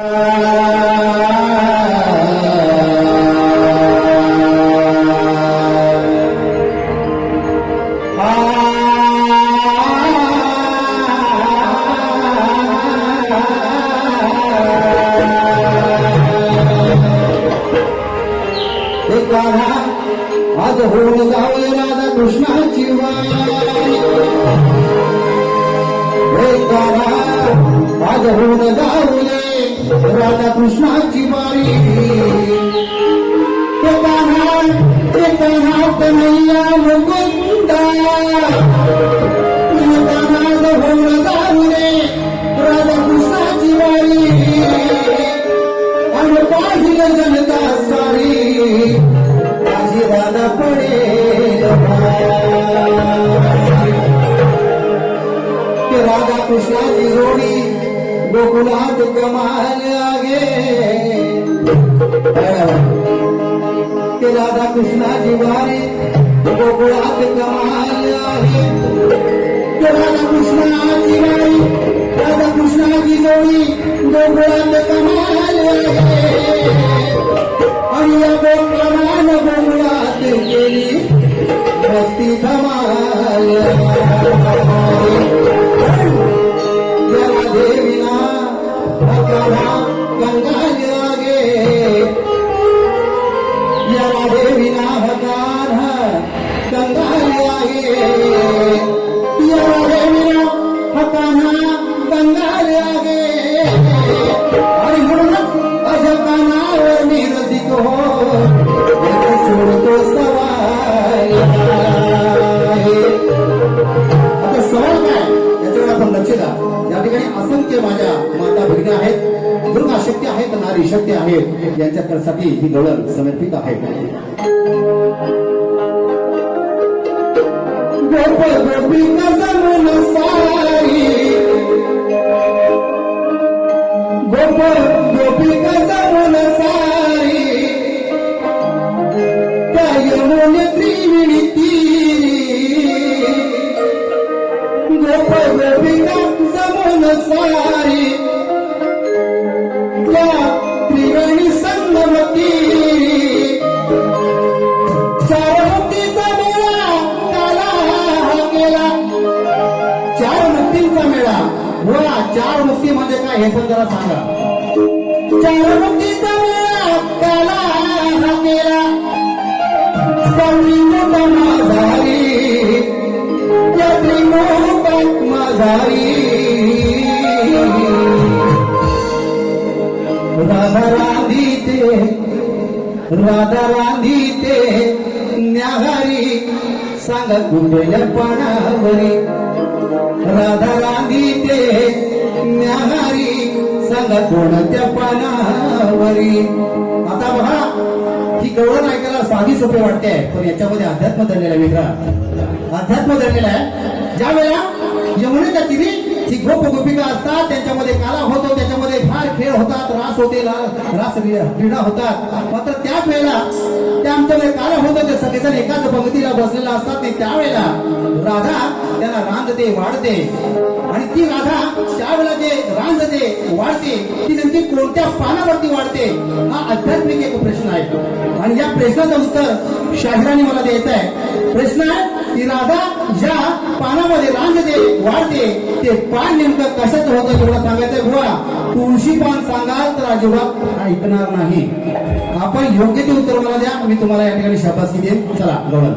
हे जनता सारी. माझी राधा पडेल ते राधा कृष्णाची जोडी गोकुळात कमाल आगे ते राधा कृष्णाची वारी गोकुळात कमाल आहे ते राधा कृष्णाची जोडी गोकुळात कमाल आहे आणि या गोप्रमाण गोकुळात गेली मस्ती धमाल देवीना आहेत यांच्यासाठी ही दळण समर्पित आहे. गोप म्हणजे काय हे पण जरा सांगा. चार माझारी राधा राधी ते राधा राधी ते न्याहारी. सांग कुठल्या पानावरी. राधा राधी ते न्याहारी सांगा कोणत्या पानावरी? आता बघा ही गवळण ऐकायला साधी सोपे वाटते पण याच्यामध्ये अध्यात्म दडलेला वेगळा अध्यात्म धरलेला आहे. ज्या वेळेला यमुनेच्या तिरी जी गोप गोपिका असतात त्यांच्यामध्ये काला होतो त्याच्यामध्ये फार खेळ होतात रास होते रास क्रीडा होतात. मात्र त्याच वेळेला त्या आमच्यामध्ये काला होतो ते सगळेजण एकाच पंक्तीला बसलेला असतात. ते त्यावेळेला राधा त्यांना रांधते वाढते. आणि ती राधा त्यावेळेला जे रांधते वाढते ती नेमकी कोणत्या पानावरती वाढते हा आध्यात्मिक एक प्रश्न आहे. आणि प्रश्नाचं उत्तर शाहिराने मला द्यायचं आहे. प्रश्न आहे की राधा ज्या पानामध्ये रांगते वाढते ते पान नेमकं कशाचं होतं एवढं सांगायचं बुवा तुळशी पान सांगाल तर अजिबात ऐकणार नाही. आपण योग्य ते उत्तर मला द्या मी तुम्हाला या ठिकाणी शाबासकी देईन. चला गौरव.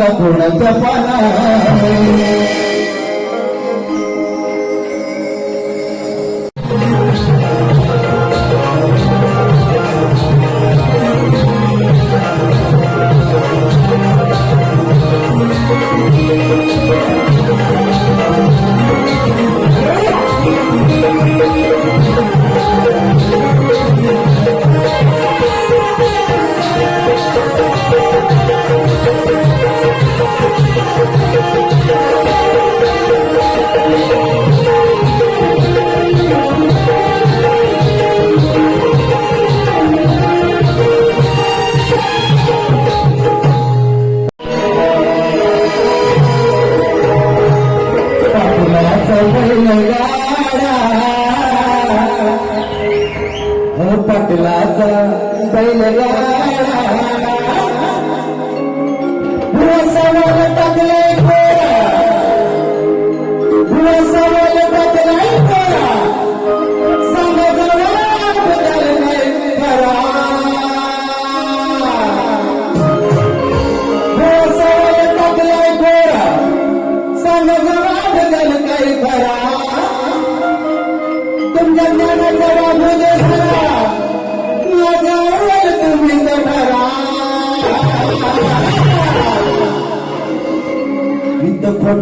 يخلقون كفاهم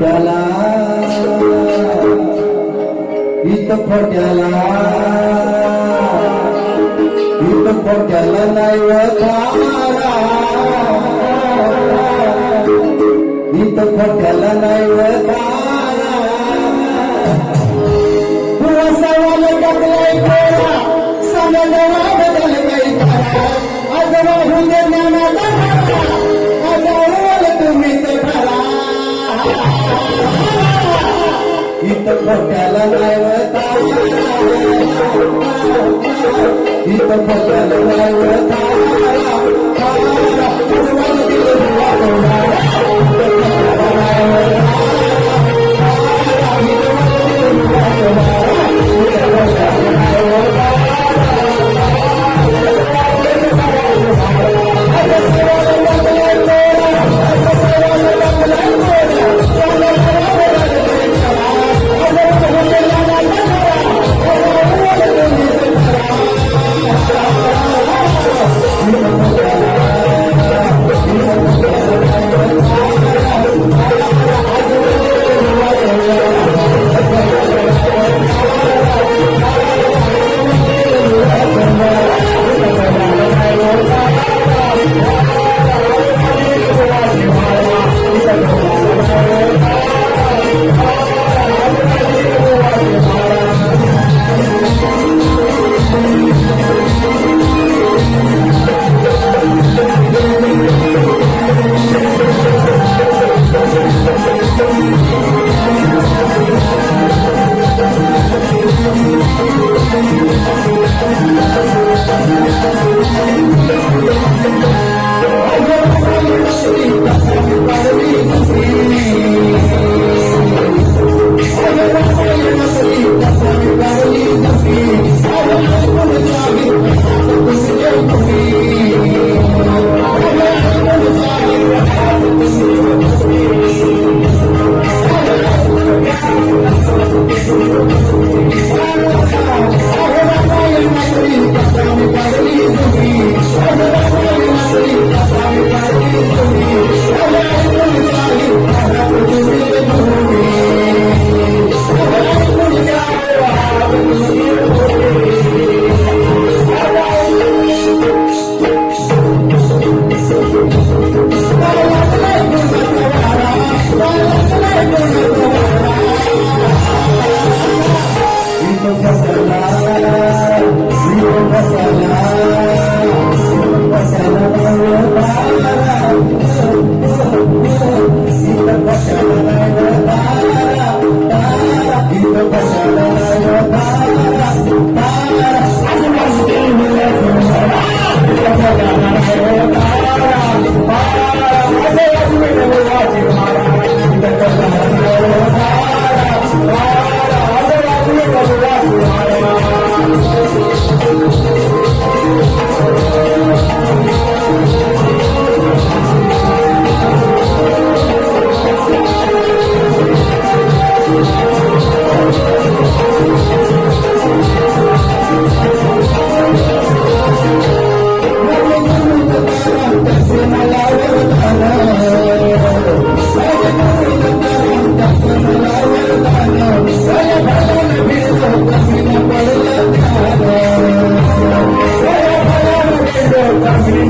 खोट्याला इत खोट्याला इत खोट्याला नाही वारा इत खोट्याला नाही वारा सवाल टाकलाय खोरा. समजा तुम्ही इथं खोट्याला नाही इथं खोट्याला नाही Wow. I'm gonna go.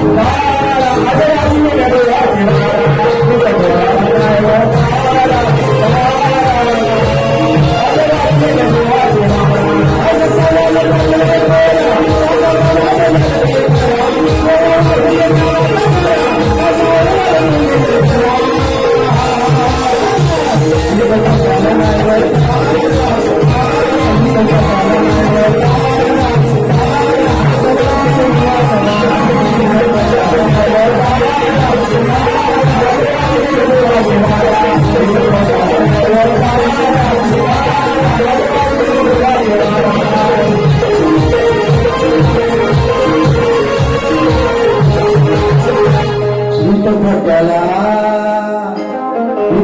Wow. 来大家今天的这个二十八加八的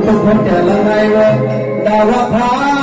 ทุกคนจะละไงวะดาวพา